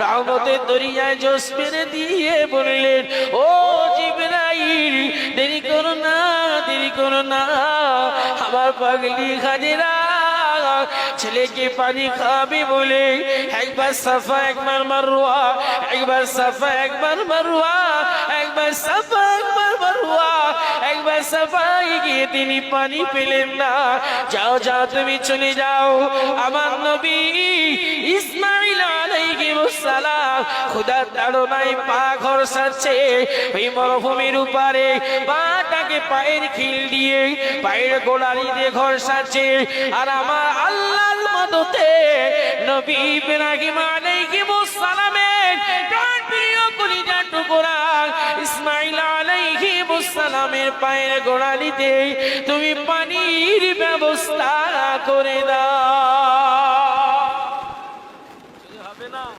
রহমতের দরিয়ায় জোস মেরে দিয়ে বললেন, ও জিবরাইল, দেরি করো না, দেরি করো না। আমার পাগলি খাজেরা, ছেলেকে পানি খাবে বলে, একবার সাফা, একবার মারুয়া একবার সাফা, একবার মারুয়া একবার সাফা, একবার মারুয়া একবার সাফাই গিয়ে তিনি পানি পেলেন না। যাও যাও, তুমি চলে যাও। আমার নবী খোদার তাড়নায় পা ঘর সারছে ওই উপরে পায়ের খিল দিয়ে পায়ের গোড়ালি দিয়ে ঘর সারছে। আর আমার আল্লাহর মদতে নবী পায়ের গোড়ালিতে তুমি পানির ব্যবস্থা করে দাও।